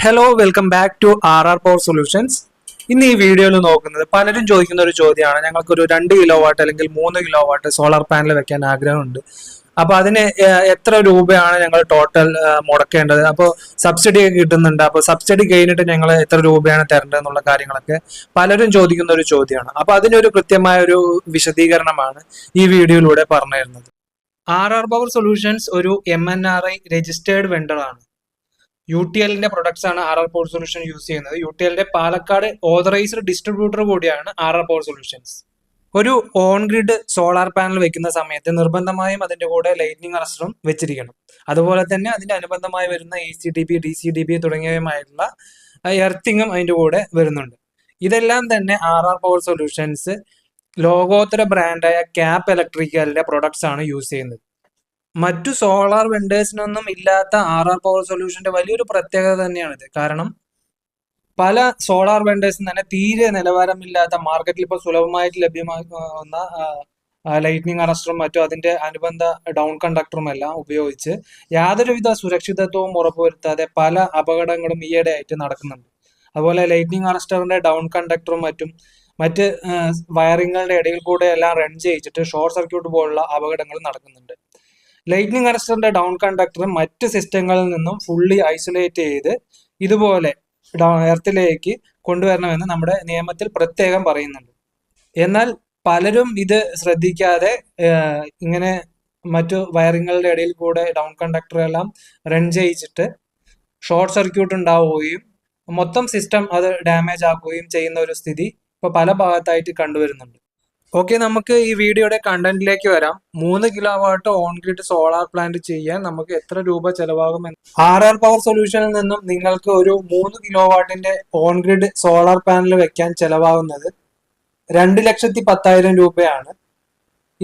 Hello, welcome back to RR Power Solutions. ഇന്ന് ഈ വീഡിയോയിൽ നോക്കുന്നത് പലരും ചോദിക്കുന്ന ഒരു ചോദ്യമാണ് ഞങ്ങൾക്ക് ഒരു രണ്ട് കിലോ വാട്ട് അല്ലെങ്കിൽ മൂന്ന് കിലോ വാട്ട് സോളാർ പാനൽ വെക്കാൻ ആഗ്രഹമുണ്ട് അപ്പൊ അതിന് എത്ര രൂപയാണ് ഞങ്ങൾ ടോട്ടൽ മുടക്കേണ്ടത് അപ്പോൾ സബ്സിഡി ഒക്കെ കിട്ടുന്നുണ്ട് അപ്പോൾ സബ്സിഡി കഴിഞ്ഞിട്ട് ഞങ്ങൾ എത്ര രൂപയാണ് തരേണ്ടത് എന്നുള്ള കാര്യങ്ങളൊക്കെ പലരും ചോദിക്കുന്ന ഒരു ചോദ്യമാണ് അപ്പൊ അതിനൊരു കൃത്യമായ ഒരു വിശദീകരണമാണ് ഈ വീഡിയോയിലൂടെ പറഞ്ഞു തരുന്നത് ആർ ആർ പവർ സൊല്യൂഷൻസ് ഒരു M N R I registered വെണ്ടറാണ് U T എല്ലിന്റെ പ്രൊഡക്ട്സ് ആണ് R R power solution use ചെയ്യുന്നത് യു ടി എല്ലിന്റെ പാലക്കാട് ഓതറൈസ്ഡ് ഡിസ്ട്രിബ്യൂട്ടർ കൂടിയാണ് ആർ ആർ പവർ സൊല്യൂഷൻസ് ഒരു ഓൺ ഗ്രിഡ് സോളാർ പാനൽ വെക്കുന്ന സമയത്ത് നിർബന്ധമായും അതിന്റെ കൂടെ ലൈറ്റിനിങ് അറസ്റ്ററും വെച്ചിരിക്കണം അതുപോലെ തന്നെ അതിന്റെ അനുബന്ധമായി വരുന്ന A C D B D C D B തുടങ്ങിയവയുമായിട്ടുള്ള എർത്തിങ്ങും അതിന്റെ കൂടെ വരുന്നുണ്ട് ഇതെല്ലാം തന്നെ ആർ ആർ പവർ സൊല്യൂഷൻസ് ലോകോത്തര ബ്രാൻഡായ ക്യാപ് ഇലക്ട്രിക്കലിന്റെ പ്രൊഡക്ട്സ് ആണ് യൂസ് ചെയ്യുന്നത് മറ്റു സോളാർ വെണ്ടേഴ്സിനൊന്നും ഇല്ലാത്ത ആർ ആർ പവർ സൊല്യൂഷന്റെ വലിയൊരു പ്രത്യേകത തന്നെയാണിത് കാരണം പല സോളാർ വെണ്ടേഴ്സും തന്നെ തീരെ നിലവാരമില്ലാത്ത മാർക്കറ്റിൽ ഇപ്പോൾ സുലഭമായിട്ട് ലഭ്യമാകുന്ന ലൈറ്റ്നിങ് അറസ്റ്ററും മറ്റും അതിന്റെ അനുബന്ധ ഡൗൺ കണ്ടക്ടറും എല്ലാം ഉപയോഗിച്ച് യാതൊരുവിധ സുരക്ഷിതത്വവും ഉറപ്പുവരുത്താതെ പല അപകടങ്ങളും ആയിട്ട് നടക്കുന്നുണ്ട് അതുപോലെ ലൈറ്റ്നിങ് അറസ്റ്ററിന്റെ ഡൗൺ കണ്ടക്ടറും മറ്റും മറ്റ് വയറിങ്ങുകളുടെ ഇടയിൽ കൂടെ എല്ലാം റൺ ചെയ്യിച്ചിട്ട് ഷോർട്ട് സർക്യൂട്ട് പോലുള്ള അപകടങ്ങൾ നടക്കുന്നുണ്ട് ലൈറ്റ്നിങ് കണക്ടറിന്റെ ഡൗൺ കണ്ടക്ടർ മറ്റ് സിസ്റ്റങ്ങളിൽ നിന്നും ഫുള്ളി ഐസൊലേറ്റ് ചെയ്ത് ഇതുപോലെ എർത്തിലേക്ക് കൊണ്ടുവരണമെന്ന് നമ്മുടെ നിയമത്തിൽ പ്രത്യേകം പറയുന്നുണ്ട് എന്നാൽ പലരും ഇത് ശ്രദ്ധിക്കാതെ ഇങ്ങനെ മറ്റു വയറിങ്ങുകളുടെ ഇടയിൽ കൂടെ ഡൗൺ കണ്ടക്ടർ എല്ലാം റൺ ചെയ്യിച്ചിട്ട് ഷോർട്ട് സർക്യൂട്ട് ഉണ്ടാവുകയും മൊത്തം സിസ്റ്റം അത് ഡാമേജ് ആക്കുകയും ചെയ്യുന്ന ഒരു സ്ഥിതി ഇപ്പൊ പല ഭാഗത്തായിട്ട് കണ്ടുവരുന്നുണ്ട് ഓക്കെ നമുക്ക് ഈ വീഡിയോയുടെ കണ്ടന്റിലേക്ക് വരാം മൂന്ന് kilo watt on grid solar plant ചെയ്യാൻ നമുക്ക് എത്ര രൂപ ചെലവാകുമെന്ന് ആർ ആർ പവർ സൊല്യൂഷനിൽ നിന്നും നിങ്ങൾക്ക് ഒരു മൂന്ന് കിലോ വാട്ടിന്റെ ഓൺ ഗ്രിഡ് സോളാർ പാനൽ വെക്കാൻ ചെലവാകുന്നത് രണ്ട് ലക്ഷത്തി പത്തായിരം രൂപയാണ്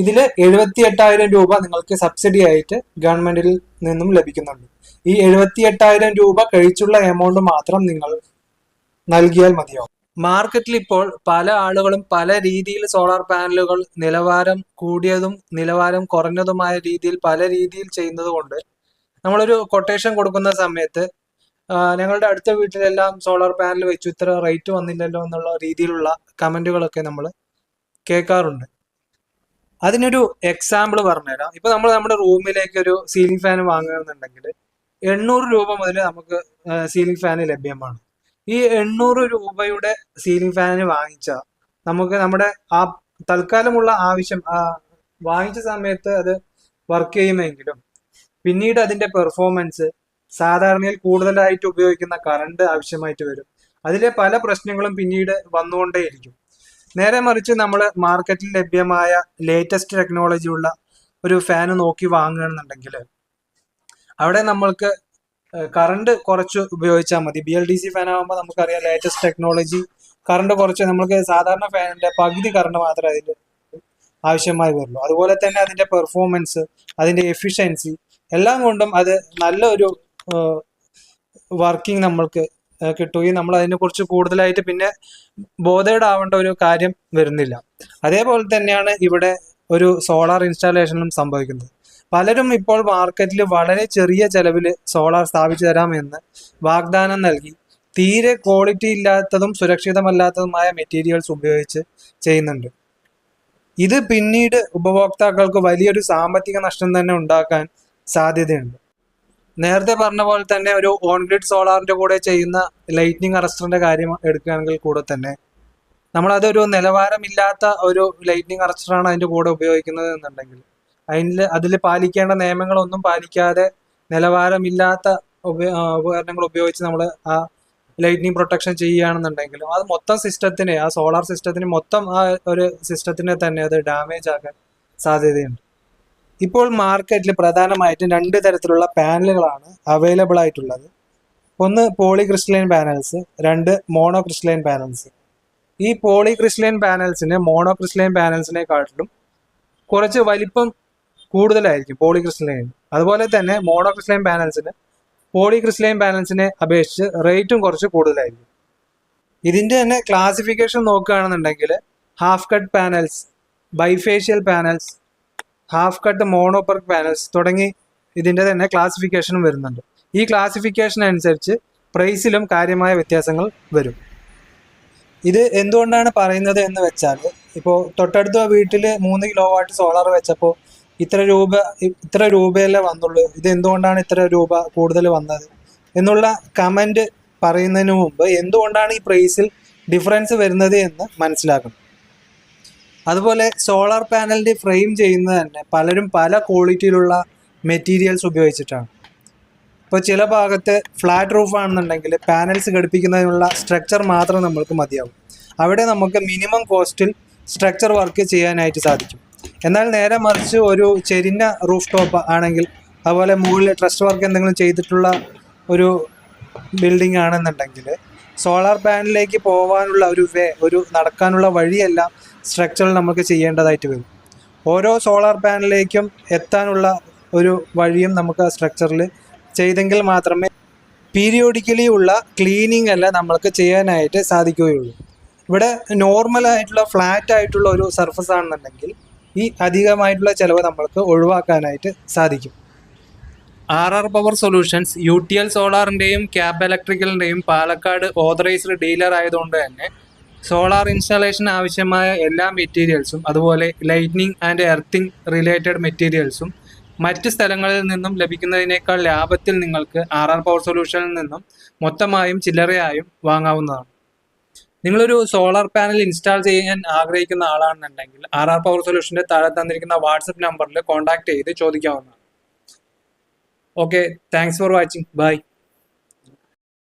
ഇതിൽ എഴുപത്തി എട്ടായിരം രൂപ നിങ്ങൾക്ക് സബ്സിഡി ആയിട്ട് ഗവൺമെന്റിൽ നിന്നും ലഭിക്കുന്നുണ്ട് ഈ എഴുപത്തി എട്ടായിരം രൂപ കഴിച്ചുള്ള എമൗണ്ട് മാത്രം നിങ്ങൾ നൽകിയാൽ മതിയാവും മാർക്കറ്റിൽ ഇപ്പോൾ പല ആളുകളും പല രീതിയിൽ സോളാർ പാനലുകൾ നിലവാരം കൂടിയതും നിലവാരം കുറഞ്ഞതുമായ രീതിയിൽ പല രീതിയിൽ ചെയ്യുന്നത് കൊണ്ട് നമ്മളൊരു കൊട്ടേഷൻ കൊടുക്കുന്ന സമയത്ത് ഞങ്ങളുടെ അടുത്ത വീട്ടിലെല്ലാം സോളാർ പാനൽ വെച്ചു ഇത്ര റേറ്റ് വന്നില്ലല്ലോ എന്നുള്ള രീതിയിലുള്ള കമന്റുകളൊക്കെ നമ്മൾ കേൾക്കാറുണ്ട് അതിനൊരു എക്സാമ്പിൾ പറഞ്ഞുതരാം ഇപ്പൊ നമ്മൾ നമ്മുടെ റൂമിലേക്ക് ഒരു സീലിംഗ് ഫാൻ വാങ്ങുകയാണെന്നുണ്ടെങ്കിൽ എണ്ണൂറ് രൂപ മുതൽ നമുക്ക് സീലിംഗ് ഫാൻ ലഭ്യമാണ് ഈ എണ്ണൂറ് രൂപയുടെ സീലിംഗ് ഫാനിന് വാങ്ങിച്ച നമുക്ക് നമ്മുടെ ആ തൽക്കാലമുള്ള ആവശ്യം വാങ്ങിച്ച സമയത്ത് അത് വർക്ക് ചെയ്യുമെങ്കിലും പിന്നീട് അതിന്റെ പെർഫോമൻസ് സാധാരണയിൽ കൂടുതലായിട്ട് ഉപയോഗിക്കുന്ന കറണ്ട് ആവശ്യമായിട്ട് വരും അതിലെ പല പ്രശ്നങ്ങളും പിന്നീട് വന്നുകൊണ്ടേയിരിക്കും നേരെ മറിച്ച് നമ്മൾ മാർക്കറ്റിൽ ലഭ്യമായ ലേറ്റസ്റ്റ് ടെക്നോളജി ഉള്ള ഒരു ഫാന് നോക്കി വാങ്ങുകയാണെന്നുണ്ടെങ്കിൽ അവിടെ നമ്മൾക്ക് കറണ്ട് കുറച്ച് ഉപയോഗിച്ചാൽ മതി B L D C fan ആകുമ്പോൾ നമുക്കറിയാം ലേറ്റസ്റ്റ് ടെക്നോളജി കറണ്ട് കുറച്ച് നമുക്ക് സാധാരണ ഫാനിന്റെ പകുതി കറണ്ട് മാത്രമേ അതിൽ ആവശ്യമായി വരുള്ളൂ അതുപോലെ തന്നെ അതിന്റെ പെർഫോമൻസ് അതിന്റെ എഫിഷ്യൻസി എല്ലാം കൊണ്ടും അത് നല്ലൊരു വർക്കിംഗ് നമ്മൾക്ക് കിട്ടുകയും നമ്മൾ അതിനെ കുറിച്ച് കൂടുതലായിട്ട് പിന്നെ ബോധേഡ് ഒരു കാര്യം വരുന്നില്ല അതേപോലെ തന്നെയാണ് ഇവിടെ ഒരു സോളാർ ഇൻസ്റ്റാളേഷനും സംഭവിക്കുന്നത് പലരും ഇപ്പോൾ മാർക്കറ്റിൽ വളരെ ചെറിയ ചെലവിൽ സോളാർ സ്ഥാപിച്ചു തരാമെന്ന് വാഗ്ദാനം നൽകി തീരെ ക്വാളിറ്റി ഇല്ലാത്തതും സുരക്ഷിതമല്ലാത്തതുമായ മെറ്റീരിയൽസ് ഉപയോഗിച്ച് ചെയ്യുന്നുണ്ട് ഇത് പിന്നീട് ഉപഭോക്താക്കൾക്ക് വലിയൊരു സാമ്പത്തിക നഷ്ടം തന്നെ ഉണ്ടാക്കാൻ സാധ്യതയുണ്ട് നേരത്തെ പറഞ്ഞ പോലെ തന്നെ ഒരു ഓൺഗ്രിഡ് സോളാറിന്റെ കൂടെ ചെയ്യുന്ന ലൈറ്റ്നിങ് അറസ്റ്ററിന്റെ കാര്യം എടുക്കുകയാണെങ്കിൽ കൂടെ തന്നെ നമ്മളതൊരു നിലവാരമില്ലാത്ത ഒരു ലൈറ്റ്നിങ് അറസ്റ്ററാണ് അതിൻ്റെ കൂടെ ഉപയോഗിക്കുന്നത് എന്നുണ്ടെങ്കിൽ അതിൽ അതിൽ പാലിക്കേണ്ട നിയമങ്ങളൊന്നും പാലിക്കാതെ നിലവാരമില്ലാത്ത ഉപകരണങ്ങൾ ഉപയോഗിച്ച് നമ്മൾ ആ ലൈറ്റ്നിങ് പ്രൊട്ടക്ഷൻ ചെയ്യുകയാണെന്നുണ്ടെങ്കിലും അത് മൊത്തം സിസ്റ്റത്തിനെ ആ സോളാർ സിസ്റ്റത്തിന് മൊത്തം ആ ഒരു സിസ്റ്റത്തിനെ തന്നെ അത് ഡാമേജ് ആക്കാൻ സാധ്യതയുണ്ട് ഇപ്പോൾ മാർക്കറ്റിൽ പ്രധാനമായിട്ടും രണ്ട് തരത്തിലുള്ള പാനലുകളാണ് അവൈലബിൾ ആയിട്ടുള്ളത് ഒന്ന് പോളി ക്രിസ്റ്റലൈൻ പാനൽസ് രണ്ട് മോണോ ക്രിസ്റ്റലൈൻ പാനൽസ് ഈ പോളി ക്രിസ്റ്റലൈൻ പാനൽസിന് മോണോ ക്രിസ്റ്റലൈൻ പാനൽസിനെക്കാട്ടിലും കുറച്ച് വലിപ്പം കൂടുതലായിരിക്കും പോളിക്രിസ്റ്റലൈൻ അതുപോലെ തന്നെ മോണോക്രിസ്റ്റലൈൻ പാനൽസിന് പോളിക്രിസ്റ്റലൈൻ പാനൽസിനെ അപേക്ഷിച്ച് റേറ്റും കുറച്ച് കൂടുതലായിരിക്കും ഇതിൻ്റെ തന്നെ ക്ലാസിഫിക്കേഷൻ നോക്കുകയാണെന്നുണ്ടെങ്കിൽ half cut panels bifacial panels half cut mono PERC panels തുടങ്ങി ഇതിൻ്റെ തന്നെ ക്ലാസിഫിക്കേഷനും വരുന്നുണ്ട് ഈ ക്ലാസിഫിക്കേഷൻ അനുസരിച്ച് പ്രൈസിലും കാര്യമായ വ്യത്യാസങ്ങൾ വരും ഇത് എന്തുകൊണ്ടാണ് പറയുന്നത് എന്ന് വെച്ചാൽ ഇപ്പോൾ തൊട്ടടുത്ത വീട്ടിൽ മൂന്ന് കിലോ വാട്ട് സോളാർ വെച്ചപ്പോൾ ഇത്ര രൂപ ഇത്ര രൂപയല്ലേ വന്നുള്ളൂ ഇത് എന്തുകൊണ്ടാണ് ഇത്ര രൂപ കൂടുതൽ വന്നത് എന്നുള്ള കമൻറ്റ് പറയുന്നതിന് മുമ്പ് എന്തുകൊണ്ടാണ് ഈ പ്രൈസിൽ ഡിഫറൻസ് വരുന്നത് എന്ന് മനസ്സിലാക്കണം അതുപോലെ സോളാർ പാനലിൻ്റെ ഫ്രെയിം ചെയ്യുന്നത് തന്നെ പലരും പല ക്വാളിറ്റിയിലുള്ള മെറ്റീരിയൽസ് ഉപയോഗിച്ചിട്ടാണ് ഇപ്പോൾ ചില ഭാഗത്ത് ഫ്ലാറ്റ് റൂഫ് ആണെന്നുണ്ടെങ്കിൽ പാനൽസ് ഘടിപ്പിക്കുന്നതിനുള്ള സ്ട്രക്ചർ മാത്രം നമ്മൾക്ക് മതിയാവും അവിടെ നമുക്ക് മിനിമം കോസ്റ്റിൽ സ്ട്രക്ചർ വർക്ക് ചെയ്യാനായിട്ട് സാധിക്കും എന്നാൽ നേരെ മറിച്ച് ഒരു ചെരിഞ്ഞ റൂഫ് ടോപ്പ് ആണെങ്കിൽ അതുപോലെ മുകളിൽ ട്രസ്റ്റ് വർക്ക് എന്തെങ്കിലും ചെയ്തിട്ടുള്ള ഒരു ബിൽഡിംഗ് ആണെന്നുണ്ടെങ്കിൽ സോളാർ പാനലിലേക്ക് പോകാനുള്ള ഒരു വേ ഒരു നടക്കാനുള്ള വഴിയെല്ലാം സ്ട്രക്ചറിൽ നമുക്ക് ചെയ്യേണ്ടതായിട്ട് വരും ഓരോ സോളാർ പാനലിലേക്കും എത്താനുള്ള ഒരു വഴിയും നമുക്ക് ആ സ്ട്രക്ചറിൽ ചെയ്തെങ്കിൽ മാത്രമേ പീരിയോഡിക്കലി ഉള്ള ക്ലീനിങ് എല്ലാം നമ്മൾക്ക് ചെയ്യാനായിട്ട് സാധിക്കുകയുള്ളൂ ഇവിടെ നോർമൽ ആയിട്ടുള്ള ഫ്ലാറ്റ് ആയിട്ടുള്ള ഒരു സർഫസ് ആണെന്നുണ്ടെങ്കിൽ ഈ അധികമായിട്ടുള്ള ചിലവ് നമ്മൾക്ക് ഒഴിവാക്കാനായിട്ട് സാധിക്കും R R power solutions U T L സോളാറിൻ്റെയും cab ഇലക്ട്രിക്കലിൻ്റെയും പാലക്കാട് ഓതറൈസ്ഡ് ഡീലർ ആയതുകൊണ്ട് തന്നെ സോളാർ ഇൻസ്റ്റാളേഷൻ ആവശ്യമായ എല്ലാ മെറ്റീരിയൽസും അതുപോലെ ലൈറ്റ്നിങ് ആൻഡ് എർത്തിങ് റിലേറ്റഡ് മെറ്റീരിയൽസും മറ്റ് സ്ഥലങ്ങളിൽ നിന്നും ലഭിക്കുന്നതിനേക്കാൾ ലാഭത്തിൽ നിങ്ങൾക്ക് ആർ ആർ പവർ സൊല്യൂഷനിൽ നിന്നും മൊത്തമായും ചില്ലറയായും വാങ്ങാവുന്നതാണ് നിങ്ങളൊരു സോളാർ പാനൽ ഇൻസ്റ്റാൾ ചെയ്യാൻ ആഗ്രഹിക്കുന്ന ആളാണെന്നുണ്ടെങ്കിൽ ആർ ആർ പവർ സൊല്യൂഷന്റെ താഴെ തന്നിരിക്കുന്ന വാട്സപ്പ് നമ്പറിൽ കോൺടാക്ട് ചെയ്ത് ചോദിക്കാവുന്നതാണ് okay thanks for watching bye